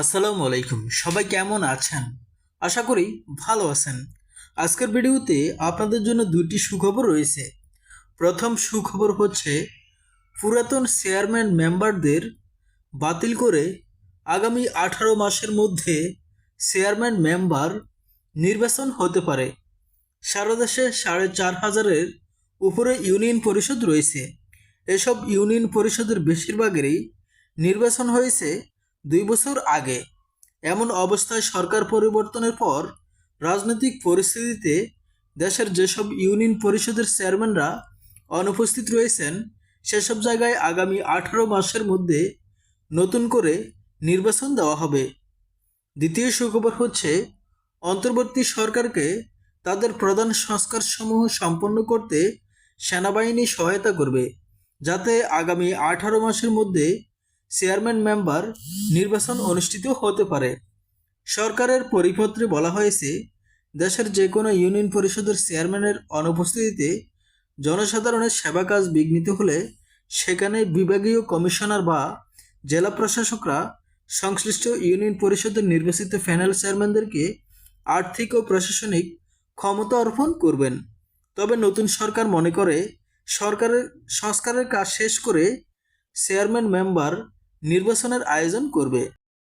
আসসালামু আলাইকুম। সবাই কেমন আছেন? আশা করি ভালো আছেন। আজকের ভিডিওতে আপনাদের জন্য দুটি সুখবর রয়েছে। প্রথম সুখবর হচ্ছে, পুরাতন চেয়ারম্যান মেম্বারদের বাতিল করে আগামী আঠারো মাসের মধ্যে চেয়ারম্যান মেম্বার নির্বাচন হতে পারে। সারা দেশে সাড়ে চার হাজারের উপরে ইউনিয়ন পরিষদ রয়েছে। এসব ইউনিয়ন পরিষদের বেশিরভাগেরই নির্বাচন হয়েছে দুই বছর আগে এমন অবস্থায় সরকার পরিবর্তনের পর রাজনৈতিক পরিস্থিতিতে দেশের যেসব ইউনিয়ন পরিষদের চেয়ারম্যানরা অনুপস্থিত রয়েছেন, সেসব জায়গায় আগামী আঠারো মাসের মধ্যে নতুন করে নির্বাচন দেওয়া হবে। দ্বিতীয় সুখবর হচ্ছে, অন্তর্বর্তী সরকারকে তাদের প্রধান সংস্কারসমূহ সম্পন্ন করতে সেনাবাহিনী সহায়তা করবে, যাতে আগামী আঠারো মাসের মধ্যে চেয়ারম্যান মেম্বার নির্বাচন অনুষ্ঠিত হতে পারে। সরকারের পরিপত্রে বলা হয়েছে, দেশের যে কোনো ইউনিয়ন পরিষদের চেয়ারম্যানের অনুপস্থিতিতে জনসাধারণের সেবা কাজ বিঘ্নিত হলে সেখানে বিভাগীয় কমিশনার বা জেলা প্রশাসকরা সংশ্লিষ্ট ইউনিয়ন পরিষদের নির্বাচিত প্যানেল চেয়ারম্যানদেরকে আর্থিক ও প্রশাসনিক ক্ষমতা অর্পণ করবেন। তবে নতুন সরকার মনে করে, সরকারের সংস্কারের কাজ শেষ করে চেয়ারম্যান মেম্বার নির্বাচনের আয়োজন করবে।